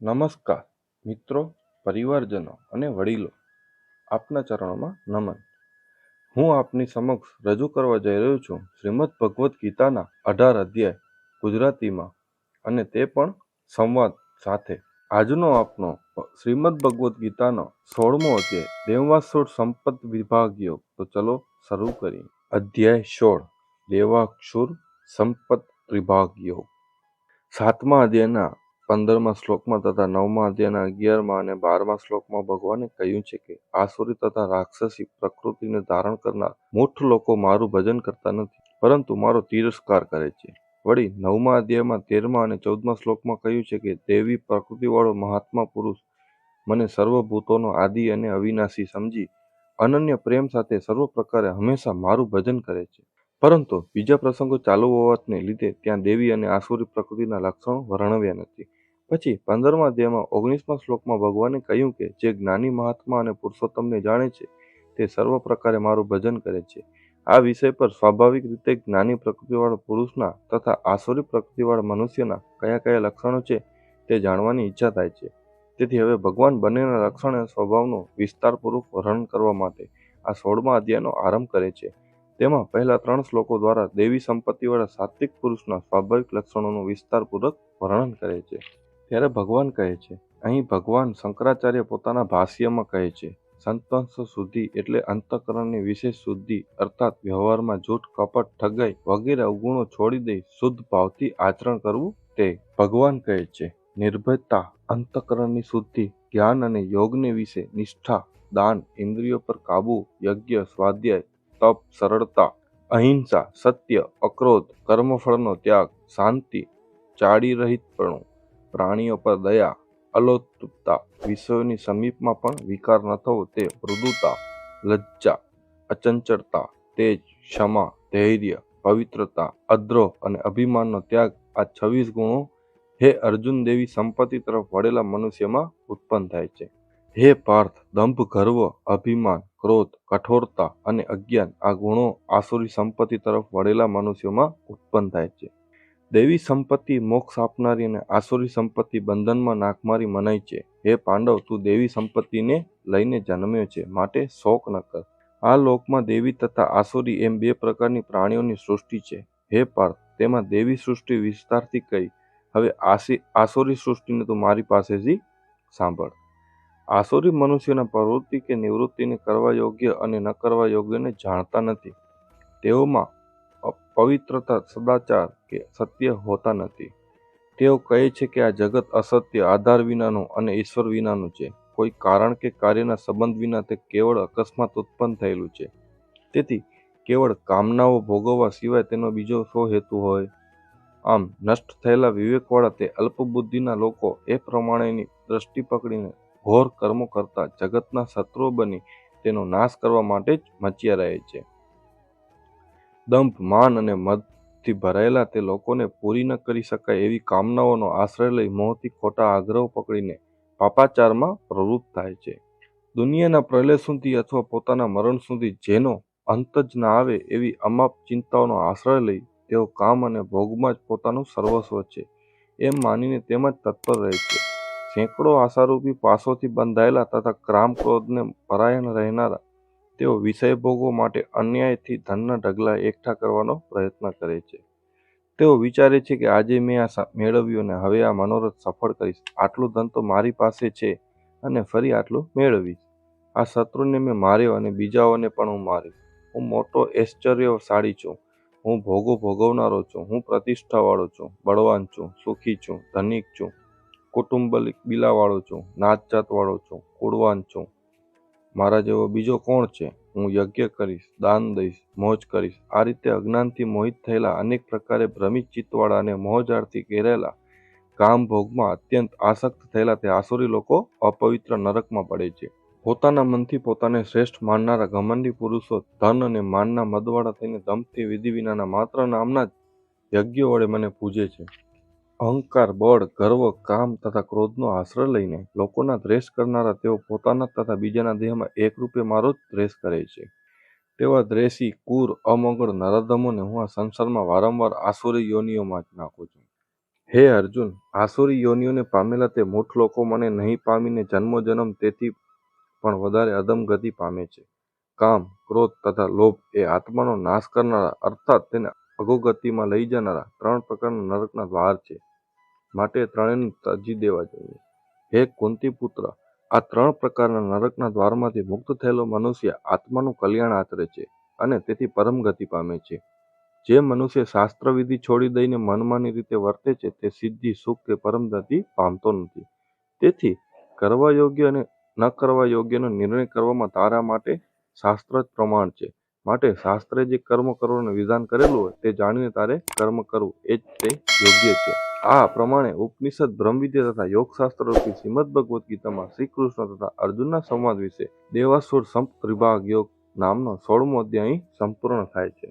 નમસ્કાર, મિત્રો, પરિવારજનો અને વડીલો, આપના ચરણોમાં નમન. હું આપની સમક્ષ રજૂ કરવા જઈ રહ્યો છું શ્રીમદ ભગવદ્ ગીતાના અઢાર અધ્યાય, ગુજરાતીમાં અને તે પણ સંવાદ સાથે. આજનો આપનો શ્રીમદ ભગવદ્ ગીતાનો સોળમો અધ્યાય દેવાસુર સંપત વિભાગ યોગ તો ચલો શરૂ કરીએ. અધ્યાય સોળ દેવાક્ષુર સંપત વિભાગ યોગ સાતમા અધ્યાયના પંદરમા શ્લોકમાં તથા નવમા અધ્યાયના અગિયારમા અને બારમા શ્લોકમાં ભગવાને કહ્યું છે કે આસુરી તથા રાક્ષસી પ્રકૃતિને ધારણ કરનાર મૂઠ લોકો મારું ભજન કરતા નથી, પરંતુ મારો તિરસ્કાર કરે છે. વળી નવમા અધ્યાયમાં તેરમા અને ચૌદમા શ્લોકમાં કહ્યું છે કે દેવી પ્રકૃતિવાળો મહાત્મા પુરુષ મને સર્વભૂતોનો આદિ અને અવિનાશી સમજી અનન્ય પ્રેમ સાથે સર્વ પ્રકારે હંમેશા મારું ભજન કરે છે. પરંતુ બીજા પ્રસંગો ચાલુ હોવાને લીધે ત્યાં દેવી અને આસુરી પ્રકૃતિના લક્ષણો વર્ણવ્યા નથી. પછી પંદરમા અધ્યાયમાં ઓગણીસમા શ્લોકમાં ભગવાને કહ્યું કે જે જ્ઞાની મહાત્મા અને પુરુષોત્તમને જાણે છે, તે સર્વ પ્રકારે મારું ભજન કરે છે. આ વિષય પર સ્વાભાવિક રીતે જ્ઞાની પ્રકૃતિવાળા પુરુષના તથા આસુરી પ્રકૃતિવાળા મનુષ્યના કયા કયા લક્ષણો છે, તે જાણવાની ઈચ્છા થાય છે. તેથી હવે ભગવાન બંનેના લક્ષણ અને સ્વભાવનું વિસ્તારપૂર્વક વર્ણન કરવા માટે આ સોળમા અધ્યાયનો આરંભ કરે છે. તેમાં પહેલા ત્રણ શ્લોકો દ્વારા દેવી સંપત્તિવાળા સાત્વિક પુરુષના સ્વાભાવિક લક્ષણોનું વિસ્તારપૂર્વક વર્ણન કરે છે. ત્યારે ભગવાન કહે છે, અહીં ભગવાન શંકરાચાર્ય પોતાના ભાષ્યમાં કહે છે સંતંશ શુદ્ધિ એટલે અંતઃકરણની વિશેષ શુદ્ધિ, અર્થાત વ્યવહારમાં જૂઠ, કપટ, ઠગાઈ વગેરે અવગુણો છોડી દઈ શુદ્ધ ભાવથી આચરણ કરવું તે ભગવાન કહે છે. નિર્ભયતા, અંતઃકરણની શુદ્ધિ, જ્ઞાન અને યોગને વિશે નિષ્ઠા, દાન, ઇન્દ્રિયો પર કાબુ, યજ્ઞ, સ્વાધ્યાય, તપ, સરળતા, અહિંસા, સત્ય, અક્રોધ, કર્મફળનો ત્યાગ, શાંતિ ચાડી રહિતપણું પ્રાણીઓ પર દયા, અલોતુપતા વિષયોની સમીપમાં પણ વિકાર ન થવો તે મૃદુતા, લજ્જા, અચંચળતા, તેજ, ક્ષમા, ધૈર્ય, પવિત્રતા, અદ્રોહ અને અભિમાનનો ત્યાગ આ છવ્વીસ ગુણો હે અર્જુન દેવી સંપત્તિ તરફ વળેલા મનુષ્યમાં ઉત્પન્ન થાય છે. હે પાર્થ, દંભ, ગર્વ, અભિમાન, ક્રોધ, કઠોરતા અને અજ્ઞાન આ ગુણો આસુરી સંપત્તિ તરફ વળેલા મનુષ્યોમાં ઉત્પન્ન થાય છે. દૈવી સંપત્તિ, મોક્ષ આપનારી અને આસુરી સંપત્તિ બંધનમાં નાખનારી મનાય છે. હે પાંડવ, તું દેવી સંપત્તિને લઈને જન્મ્યો છે, માટે શોક ન કર. આ લોકમાં દેવી તથા આસુરી એમ બે પ્રકારની પ્રાણીઓની સૃષ્ટિ છે. હે પાર્થ, તેમાં દેવી સૃષ્ટિ વિસ્તારથી કહી હવે આસી, આસુરી સૃષ્ટિને તું મારી પાસેથી સાંભળ. આસુરી મનુષ્યોના પ્રવૃત્તિ કે નિવૃત્તિને કરવા યોગ્ય અને ન કરવા યોગ્યને જાણતા નથી. તેઓમાં પવિત્રતા, સદાચાર કે સત્ય હોતા નથી. તેઓ કહે છે કે આ જગત અસત્ય, આધાર વિનાનું અને ઈશ્વર વિનાનું છે. કોઈ કારણ કે કાર્યના સંબંધ વિના તે કેવળ અકસ્માત ઉત્પન્ન થયેલું છે. તેથી, કેવળ કામનાઓ ભોગવવા સિવાય તેનો બીજો શો હેતુ હોય? આમ, નષ્ટ થયેલા વિવેકવાળા તે અલ્પબુદ્ધિના લોકો એ પ્રમાણેની દ્રષ્ટિ પકડીને ઘોર કર્મો કરતા જગતના શત્રુઓ બની તેનો નાશ કરવા માટે જ મચ્યા રહે છે. દંભ, માન અને મદથી ભરાયેલા તે લોકોને પૂરી ન કરી શકાય એવી કામનાઓનો આશ્રય લઈ મોહથી ખોટા આગ્રહો પકડીને પાપાચારમાં પ્રવૃત્ત થાય છે. દુનિયાના પ્રલય સુધી અથવા પોતાના મરણ સુધી જેનો અંત જ ના આવે એવી અમાપ ચિંતાઓનો આશ્રય લઈ તેઓ કામ અને ભોગમાં જ પોતાનું સર્વસ્વ છે, એમ માનીને તેમાં જ તત્પર રહે છે. સેંકડો આશારૂપી પાસોથી બંધાયેલા તથા ક્રામ ક્રોધને પરાયણ રહેનારા તેઓ વિષય ભોગો માટે અન્યાયથી ધનના ઢગલા એકઠા કરવાનો પ્રયત્ન કરે છે. તેઓ વિચારે છે કે આજે મેં આ મેળવ્યું અને હવે આ મનોરથ સફળ કરીશ. આટલું ધન તો મારી પાસે છે અને ફરી આટલું મેળવીશ. આ શત્રુને મેં માર્યો અને બીજાઓને પણ હું માર્યો. હું મોટો ઐશ્ચર્યશાળી છું. હું ભોગો ભોગવનારો છું. હું પ્રતિષ્ઠાવાળો છું. બળવાન છું. સુખી છું. ધનિક છું. કુટુંબ બિલાવાળો છું. નાતજાતવાળો છું. કુળવાન છું. મારા જેવો બીજો કોણ છે? હું યજ્ઞ કરીશ, દાન દઈશ, મોજ કરીશ. આ રીતે અજ્ઞાનથી મોહિત થયેલા અનેક પ્રકારે ભ્રમિત ચિત્તવાળા અને મોહજાળથી ઘેરાયેલા કામ ભોગમાં અત્યંત આસક્ત થયેલા તે આસુરી લોકો અપવિત્ર નરકમાં પડે છે. પોતાના મનથી પોતાને શ્રેષ્ઠ માનનારા ઘમંડી પુરુષો ધન અને માનના મદવાળા થઈને ધમથી વિધિ વિનાના માત્ર નામના જ યજ્ઞો વડે મને પૂજે છે. અહંકાર, બળ, ગર્વ, કામ તથા ક્રોધનો આશ્રય લઈને લોકોના દ્વેષ કરનારા તેઓ પોતાના તથા બીજાના દેહમાં એકરૂપે મારો જ દ્વેષ કરે છે. તેવા દ્વેષી, કુર, અમંગળ, નરાધમોને હું આ સંસારમાં વારંવાર આસુરી યોનિઓમાં જ નાખું છું. હે અર્જુન, આસુરી યોનિઓને પામેલા તે મૂઠ લોકો મને નહીં પામીને જન્મોજન્મ તેથી પણ વધારે અધમગતિ પામે છે. કામ, ક્રોધ તથા લોભ એ આત્માનો નાશ કરનારા અર્થાત તેને અધોગતિમાં લઈ જનારા ત્રણ પ્રકારના નરકના દ્વાર છે. માટે ત્રણેયને ત્યજી દેવા જોઈએ. હે કુંતી પુત્ર આ ત્રણ પ્રકારના નરકના દ્વારમાંથી મુક્ત થયેલો મનુષ્ય આત્માનું કલ્યાણ આચરે છે અને તેથી પરમ ગતિ પામે છે. જે મનુષ્ય શાસ્ત્રવિધિ છોડી દઈને મનમાની રીતે વર્તે છે તે સિદ્ધિ, સુખ કે પરમ ગતિ પામતો નથી. તેથી કરવા યોગ્ય અને ન કરવા યોગ્યનો નિર્ણય કરવામાં તારા માટે શાસ્ત્ર જ પ્રમાણ છે. માટે શાસ્ત્રે જે કર્મ કરવાનું વિધાન કરેલું હોય તે જાણીને તારે કર્મ કરવું. એ જ તે યોગ્ય છે. આ પ્રમાણે ઉપનિષદ બ્રહ્મવિદ્યા તથા યોગશાસ્ત્ર રૂપી શ્રીમદ ભગવદ્ ગીતામાં શ્રી કૃષ્ણ તથા અર્જુનના સંવાદ વિશે દેવાસુર સંપ ત્રિભાગ યોગ નામનો સોળમો અધ્યાય સંપૂર્ણ થાય છે.